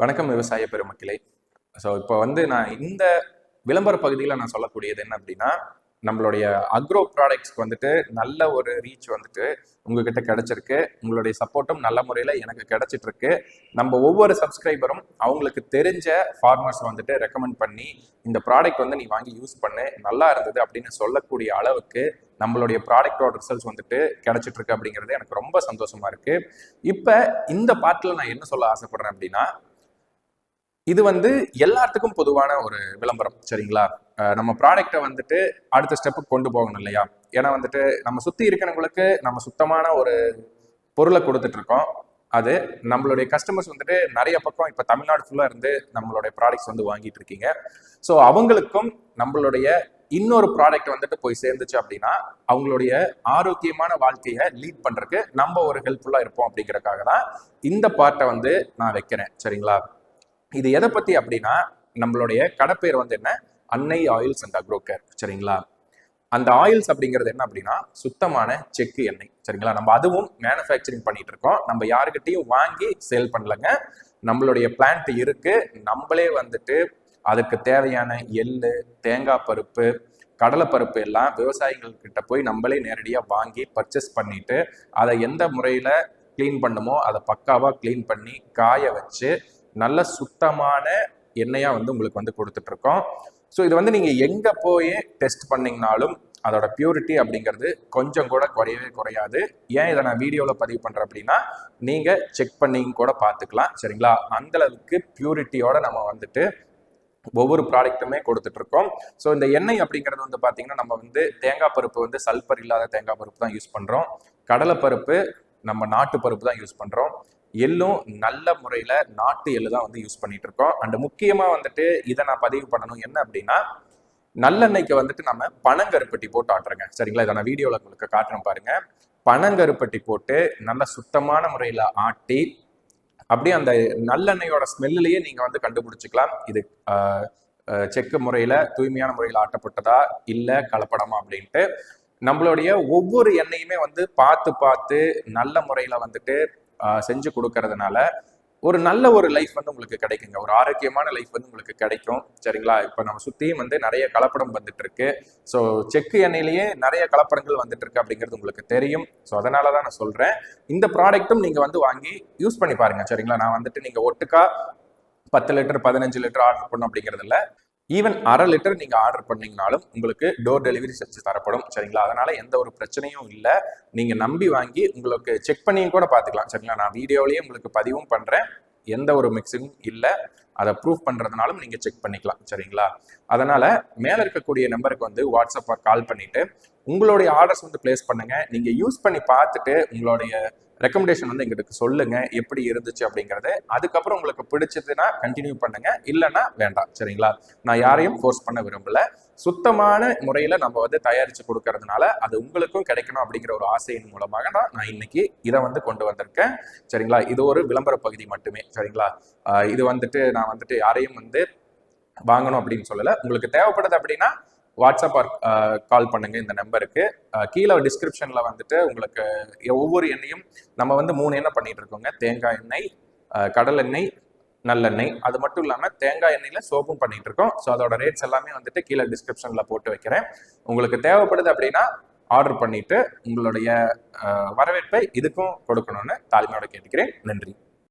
வணக்கம் விவசாய பெருமக்களே. ஸோ இப்போ வந்து நான் இந்த விளம்பர பகுதியில் நான் சொல்லக்கூடியது என்ன அப்படின்னா நம்மளுடைய அக்ரோ ப்ராடக்ட்ஸ்க்கு வந்துட்டு நல்ல ஒரு ரீச் வந்துட்டு உங்ககிட்ட கிடைச்சிருக்கு. உங்களுடைய சப்போர்ட்டும் நல்ல முறையில் எனக்கு கிடைச்சிட்டு இருக்கு நம்ம ஒவ்வொரு சப்ஸ்கிரைபரும் அவங்களுக்கு தெரிஞ்ச ஃபார்மர்ஸ் வந்துட்டு ரெக்கமெண்ட் பண்ணி இந்த ப்ராடக்ட் வந்து நீ வாங்கி யூஸ் பண்ணு நல்லா இருந்தது அப்படின்னு சொல்லக்கூடிய அளவுக்கு நம்மளுடைய ப்ராடக்டோட ரிசல்ட்ஸ் வந்துட்டு கிடைச்சிட்டு இருக்கு அப்படிங்கிறது எனக்கு ரொம்ப சந்தோஷமா இருக்கு. இப்போ இந்த பாட்டில் நான் என்ன சொல்ல ஆசைப்படுறேன் அப்படின்னா இது வந்து எல்லாத்துக்கும் பொதுவான ஒரு விளம்பரம் சரிங்களா? நம்ம ப்ராடக்டை வந்துட்டு அடுத்த ஸ்டெப்புக்கு கொண்டு போகணும் இல்லையா? ஏன்னா வந்துட்டு நம்ம சுத்தி இருக்கிறவங்களுக்கு நம்ம சுத்தமான ஒரு பொருளை கொடுத்துட்டு இருக்கோம் அது நம்மளுடைய கஸ்டமர்ஸ் வந்துட்டு நிறைய பக்கம் இப்போ தமிழ்நாடு ஃபுல்லாக இருந்து நம்மளுடைய ப்ராடக்ட்ஸ் வந்து வாங்கிட்டு இருக்கீங்க ஸோ அவங்களுக்கும் நம்மளுடைய இன்னொரு ப்ராடக்ட் வந்துட்டு போய் சேர்ந்துச்சு அப்படின்னா அவங்களுடைய ஆரோக்கியமான வாழ்க்கையை லீட் பண்ணுறதுக்கு நம்ம ஒரு ஹெல்ப்ஃபுல்லாக இருப்போம் அப்படிங்கிறக்காக தான் இந்த பார்ட்டை வந்து நான் வைக்கிறேன் சரிங்களா? இது எதை பத்தி அப்படின்னா நம்மளுடைய கடைப்பேர் வந்து என்ன? அன்னை ஆயில்ஸ் அண்ட் அக்ரோகேர் சரிங்களா? அந்த ஆயில்ஸ் அப்படிங்கிறது என்ன அப்படின்னா சுத்தமான செக்கு எண்ணெய் சரிங்களா? நம்ம அதுவும் மேனுஃபேக்சரிங் பண்ணிட்டு இருக்கோம். நம்ம யாருக்கிட்டையும் வாங்கி சேல் பண்ணலங்க. நம்மளுடைய பிளான்ட் இருக்கு. நம்மளே வந்துட்டு அதுக்கு தேவையான எள்ளு தேங்காய் பருப்பு கடலைப்பருப்பு எல்லாம் விவசாயிகள் கிட்ட போய் நம்மளே நேரடியாக வாங்கி பர்ச்சேஸ் பண்ணிட்டு அதை எந்த முறையில் க்ளீன் பண்ணுமோ அதை பக்காவாக க்ளீன் பண்ணி காய வச்சு நல்ல சுத்தமான எண்ணெயாக வந்து உங்களுக்கு வந்து கொடுத்துட்ருக்கோம். ஸோ இது வந்து நீங்கள் எங்கே போய் டெஸ்ட் பண்ணிங்கனாலும் அதோட பியூரிட்டி அப்படிங்கிறது கொஞ்சம் கூட குறையவே குறையாது. ஏன் இதை நான் வீடியோவில் பதிவு பண்ணுறேன் அப்படின்னா நீங்கள் செக் பண்ணிங்க கூட பார்த்துக்கலாம் சரிங்களா? அந்தளவுக்கு பியூரிட்டியோட நம்ம வந்துட்டு ஒவ்வொரு ப்ராடக்ட்டுமே கொடுத்துட்ருக்கோம். ஸோ இந்த எண்ணெய் அப்படிங்கிறது வந்து பார்த்தீங்கன்னா நம்ம வந்து தேங்காய் பருப்பு வந்து சல்பர் இல்லாத தேங்காய் பருப்பு தான் யூஸ் பண்ணுறோம் கடலைப்பருப்பு நம்ம நாட்டு பருப்பு தான் யூஸ் பண்ணுறோம் எள்ளும் நல்ல முறையில் நாட்டு எள்ளு தான் வந்து யூஸ் பண்ணிட்டு இருக்கோம் அண்ட் முக்கியமாக வந்துட்டு இதை நான் பதிவு பண்ணணும். என்ன அப்படின்னா நல்லெண்ணெய்க்கு வந்துட்டு நம்ம பனங்கருப்பட்டி போட்டு ஆட்டுறேங்க. சரிங்களா? இதை நான் வீடியோவில் உங்களுக்கு காட்டுறேன் பாருங்க. பனங்கருப்பட்டி போட்டு நல்ல சுத்தமான முறையில் ஆட்டி அப்படியே அந்த நல்லெண்ணெயோட ஸ்மெல்லையே நீங்கள் வந்து கண்டுபிடிச்சிக்கலாம். இது செக்கு முறையில் தூய்மையான முறையில் ஆட்டப்பட்டதா இல்லை கலப்படமா அப்படின்ட்டு நம்மளுடைய ஒவ்வொரு எண்ணெயுமே வந்து பார்த்து பார்த்து நல்ல முறையில் வந்துட்டு செஞ்சு கொடுக்கறதுனால ஒரு நல்ல ஒரு லைஃப் வந்து உங்களுக்கு கிடைக்குங்க. ஒரு ஆரோக்கியமான லைஃப் வந்து உங்களுக்கு கிடைக்கும். சரிங்களா? இப்போ நம்ம சுற்றியும் வந்து நிறைய கலப்படம் வந்துட்டு இருக்கு ஸோ செக்கு எண்ணெயிலேயே நிறைய கலப்படங்கள் வந்துட்டு இருக்கு அப்படிங்கிறது உங்களுக்கு தெரியும். ஸோ அதனால தான் நான் சொல்கிறேன் இந்த ப்ராடக்ட்டும் நீங்கள் வந்து வாங்கி யூஸ் பண்ணி பாருங்க. சரிங்களா? நான் வந்துட்டு நீங்கள் ஒட்டுக்கா பத்து லிட்டர் பதினஞ்சு லிட்டர் ஆர்டர் பண்ணும் அப்படிங்கிறது இல்லை. ஈவன் அரை லிட்டர் நீங்க ஆர்டர் பண்ணீங்கனாலும் உங்களுக்கு டோர் டெலிவரி செஞ்சு தரப்படும் சரிங்களா? அதனால எந்த ஒரு பிரச்சனையும் இல்லை. நீங்க நம்பி வாங்கி உங்களுக்கு செக் பண்ணியும் கூட பார்த்துக்கலாம் சரிங்களா? நான் வீடியோலயே உங்களுக்கு பதிவும் பண்றேன். எந்த ஒரு மிக்சிங்கும் இல்லை. அதை ப்ரூஃப் பண்றதுனாலும் நீங்க செக் பண்ணிக்கலாம் சரிங்களா? அதனால மேல இருக்கக்கூடிய நம்பருக்கு வந்து வாட்ஸ்அப்பை கால் பண்ணிட்டு உங்களுடைய ஆர்டர்ஸ் வந்து பிளேஸ் பண்ணுங்க. நீங்க யூஸ் பண்ணி பார்த்துட்டு உங்களுடைய ரெக்கமெண்டேஷன் வந்து எங்களுக்கு சொல்லுங்க எப்படி இருந்துச்சு அப்படிங்கிறது. அதுக்கப்புறம் உங்களுக்கு பிடிச்சதுன்னா கண்டினியூ பண்ணுங்க இல்லைன்னா வேண்டாம் சரிங்களா? நான் யாரையும் ஃபோர்ஸ் பண்ண விரும்பல. சுத்தமான முறையில நம்ம வந்து தயாரிச்சு கொடுக்கறதுனால அது உங்களுக்கும் கிடைக்கணும் அப்படிங்கிற ஒரு ஆசையின் மூலமாக தான் நான் இன்னைக்கு இதை வந்து கொண்டு வந்திருக்கேன் சரிங்களா? இது ஒரு விளம்பர பகுதி மட்டுமே சரிங்களா? இது வந்துட்டு நான் வந்துட்டு யாரையும் வந்து வாங்கணும் அப்படின்னு சொல்லல. உங்களுக்கு தேவைப்படுது அப்படின்னா வாட்ஸ்அப் கால் பண்ணுங்க இந்த நம்பருக்கு. கீழே டிஸ்கிரிப்ஷன்ல வந்துட்டு உங்களுக்கு ஒவ்வொரு எண்ணெயும் நம்ம வந்து மூணு எண்ணெய் பண்ணிட்டு இருக்கோங்க. தேங்காய் எண்ணெய் கடல் எண்ணெய் நல்லெண்ணெய். அது மட்டும் இல்லாமல் தேங்காய் எண்ணெயில் சோப்பும் பண்ணிட்டு இருக்கோம். ஸோ அதோட ரேட்ஸ் எல்லாமே வந்துட்டு கீழே டிஸ்கிரிப்ஷன்ல போட்டு வைக்கிறேன். உங்களுக்கு தேவைப்படுது அப்படின்னா ஆர்டர் பண்ணிட்டு உங்களுடைய வரவேற்பை இதுக்கும் கொடுக்கணும்னு தாழ்மையோட கேட்டுக்கிறேன். நன்றி.